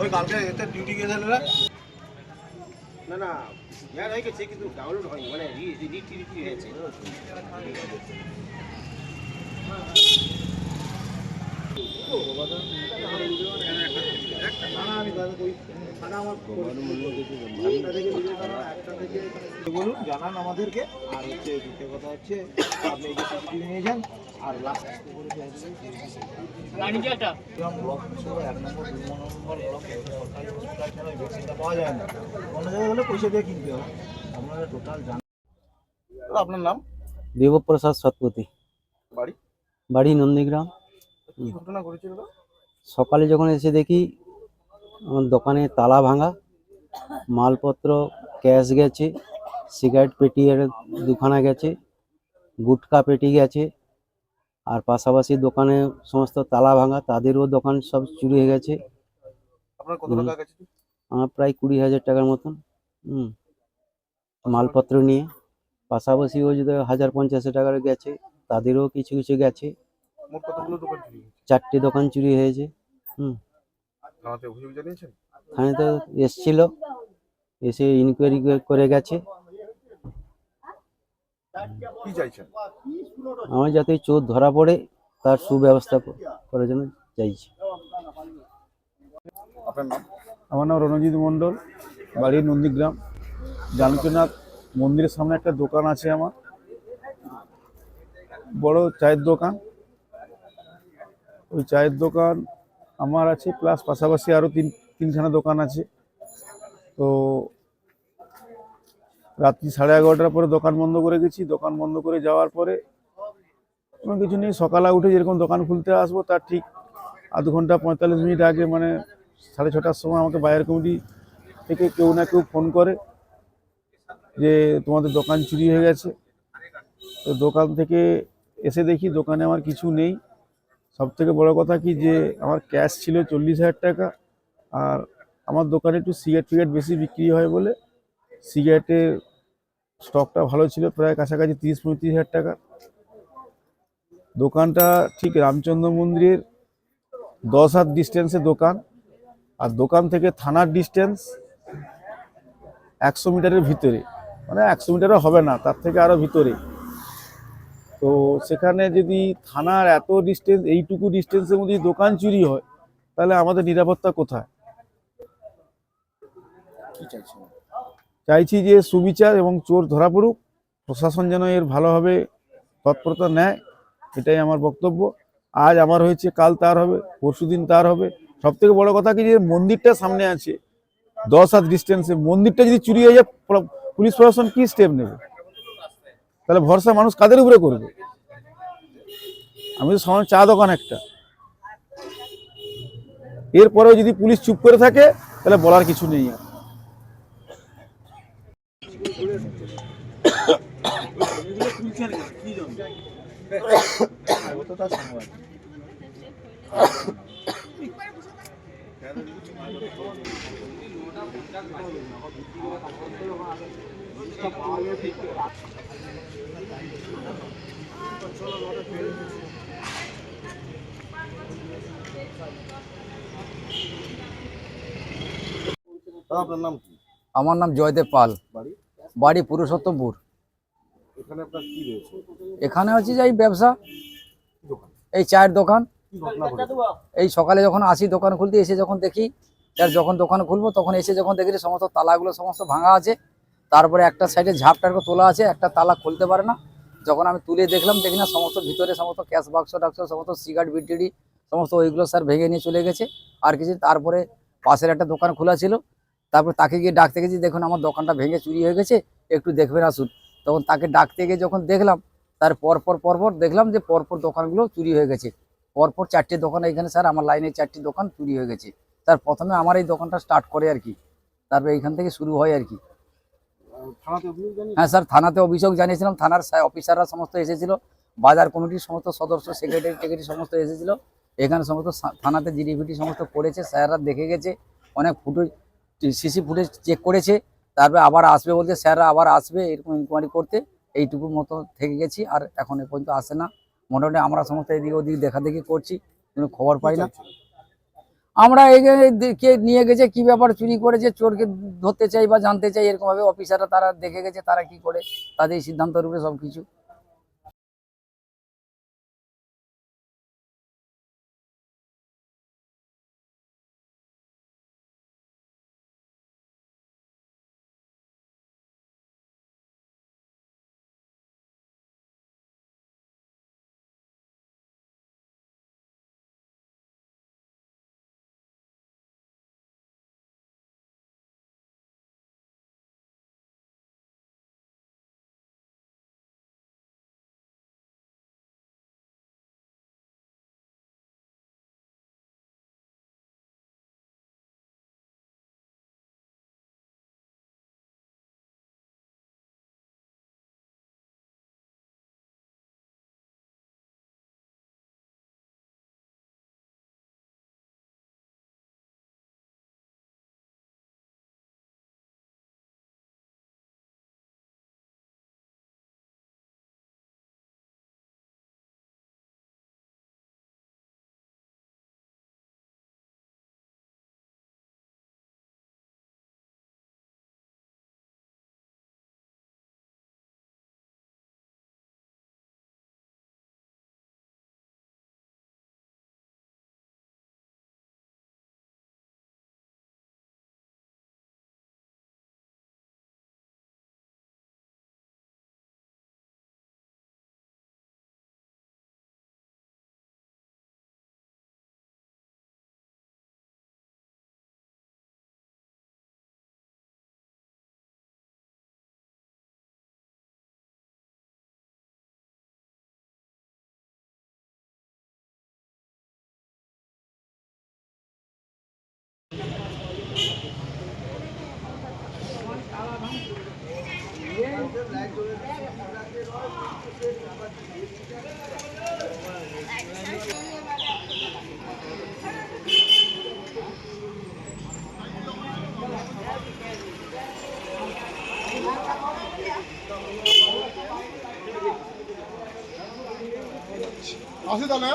ওই কালকে এতে ডিউটি গেছিল না না না ইয়ার হয়ে গেছে কিন্তু ডাউনলোড হয়নি মানে রিড রিড হয়েছে বলুন জানান আমাদেরকে। আর হচ্ছে দ্বিতীয় কথা হচ্ছে আপনি এই যে নিয়ে যান আর লাস্ট ব্লক হিসেবে এক নম্বর দু নম্বর ব্লকে সরকারি হসপিটাল ছাড়া ভ্যাকসিনটা পাওয়া যায় না। অন্য জায়গায় হলে পয়সা দিয়ে কিনতে হবে। আপনারা টোটাল জান আপনার নাম? দেবপ্রসাদ সৎপতি বাড়ি? বাড়ি নন্দীগ্রাম। কি ঘটনা ঘটেছিল সকালে যখন এসে দেখি আমার দোকানে তালা ভাঙা মালপত্র ক্যাশ গেছে সিগারেট পেটি দুখানা গেছে গুটকা পেটি গেছে আর পাশাপাশি দোকানে সমস্ত তালা ভাঙা তাদেরও দোকান সব চুরি হয়ে গেছে। হুম। আমার প্রায় কুড়ি হাজার টাকার মতন। হুম। মালপত্র নিয়ে। পাশাপাশি ওই যে হাজার পঞ্চাশ টাকার গেছে তাদেরও কিছু কিছু গেছে। মোট কতগুলো দোকান চুরি হয়েছে? চারটে দোকান চুরি হয়েছে। থানাতে অভিযোগ জানিয়েছেন? থানে তো এসছিল এসে ইনকোয়ারি করে গেছে। কি চাইছেন? আমার যাতে চোর ধরা পড়ে তার সুব্যবস্থা করার জন্য চাইছি। আপনার নাম? আমার নাম রণজিৎ মণ্ডল বাড়ি নন্দীগ্রাম। জানকীনাথ মন্দিরের সামনে একটা দোকান আছে আমার। বড় চায়ের দোকান। ওই চায়ের দোকান আমার আছে প্লাস পাশাপাশি আরও তিন, তিনখানা দোকান আছে। তো রাত্রি সাড়ে এগারোটার পরে দোকান বন্ধ করে গেছি। দোকান বন্ধ করে যাওয়ার পরে কোনো কিছু নেই। সকালে উঠে যেরকম দোকান খুলতে আসব, তার ঠিক আধ ঘণ্টা পঁয়তাল্লিশ মিনিট আগে মানে সাড়ে ছটার সময় আমাকে বাজার কমিটি থেকে কেউ না কেউ ফোন করে যে, তোমাদের দোকান চুরি হয়ে গেছে। তো দোকান থেকে এসে দেখি দোকানে আমার কিছু নেই। সব থেকে বড় কথা কি যে, আমার ক্যাশ ছিল চল্লিশ হাজার টাকা, আর আমার দোকানে একটু সিগারেট ফিগারেট বেশি বিক্রি হয় বলে সিগারেটের স্টকটা ভালো ছিল, প্রায় কাছাকাছি তিরিশ পঁয়ত্রিশ হাজার টাকা। দোকানটা ঠিক রামচন্দ্র মন্দিরের দশ হাত ডিস্টেন্সে দোকান, আর দোকান থেকে থানার ডিস্টেন্স একশো মিটারের ভিতরে। মানে একশো মিটারও হবে না, তার থেকে আরও ভিতরে। তো সেখানে যদি থানার এত ডিস্টেন্স এইটুকু ডিস্টেন্সের মধ্যে দোকান চুরি হয় তাহলে আমাদের নিরাপত্তা কোথায়? চাইছি যে সুবিচার এবং চোর ধরা পড়ুক প্রশাসন যেন এর ভালোভাবে তৎপরতা নেয় এটাই আমার বক্তব্য। আজ আমার হয়েছে কাল তার হবে পরশুদিন তার হবে। সব থেকে বড় কথা কি যে মন্দিরটা সামনে আছে দশ হাত ডিস্টেন্সে মন্দিরটা যদি চুরি হয়ে যায় পুলিশ প্রশাসন কি স্টেপ নেবে? তাহলে ভরসা মানুষ কাদের উপরে করবে? আমি তো সামান্য চা দোকান একটা। এরপরেও যদি পুলিশ চুপ করে থাকে, তাহলে বলার কিছু নেই আর। আপনার নাম কি? আমার নাম জয়দেব পাল। বাড়ি? বাড়ি পুরুষোত্তমপুর এখানে আপনার কি রয়েছে? এখানে হচ্ছে যে এই ব্যবসা এই চায়ের দোকান। এই সকালে যখন আসি দোকান খুলতে এসে যখন দেখি আর যখন দোকান খুলবো তখন এসে যখন দেখি সমস্ত তালাগুলো সমস্ত ভাঙা আছে তারপরে একটা সাইডে ঝাপটার তোলা আছে একটা তালা খুলতে পারে না। যখন আমি তুলে দেখলাম দেখি না সমস্ত ভিতরে সমস্ত ক্যাশ বাক্স টাক্স সমস্ত সিগারেট বিটিডি সমস্ত ওইগুলো স্যার ভেঙে নিয়ে চলে গেছে। আর কিছু তারপরে পাশের একটা দোকান খোলা ছিল তারপর তাকে গিয়ে ডাকতে গেছি দেখুন আমার দোকানটা ভেঙে চুরি হয়ে গেছে একটু দেখবেন আসুন। তখন তাকে ডাকতে গিয়ে যখন দেখলাম তার পরপর পরপর দেখলাম যে পরপর দোকানগুলো চুরি হয়ে গেছে। পরপর চারটে দোকান এখানে স্যার আমার লাইনে চারটি দোকান চুরি হয়ে গেছে। স্যার প্রথমে আমার এই দোকানটা স্টার্ট করে আর কি। তারপর এইখান থেকে শুরু হয় আর কি। হ্যাঁ স্যার থানাতে অভিযোগ জানিয়েছিলাম। থানার অফিসাররা সমস্ত এসেছিল। বাজার কমিটির সমস্ত সদস্য সেক্রেটারি টেক্রেটারি সমস্ত এসেছিল। এখানে সমস্ত থানাতে জিডিপিটি সমস্ত করেছে। স্যাররা দেখে গেছে অনেক ফুটেজ সিসি ফুটেজ চেক করেছে, তারপরে আবার আসবে বলতে স্যাররা আবার আসবে এরকম ইনকোয়ারি করতে। এইটুকু মতো থেকে গেছি, আর এখন এ পর্যন্ত আসে না। মোটামুটি আমরা সমস্ত এদিকে ওদিক দেখা দেখি করছি কোনো খবর পাই না। আমরা কে নিয়ে গেছে, কি ব্যাপার চুরি করেছে, চোরকে ধরতে চাই বা জানতে চাই, এরকমভাবে অফিসাররা তারা দেখে গেছে, তারা কি করে, তাদের সিদ্ধান্তের উপরে সবকিছু। আসি তাহলে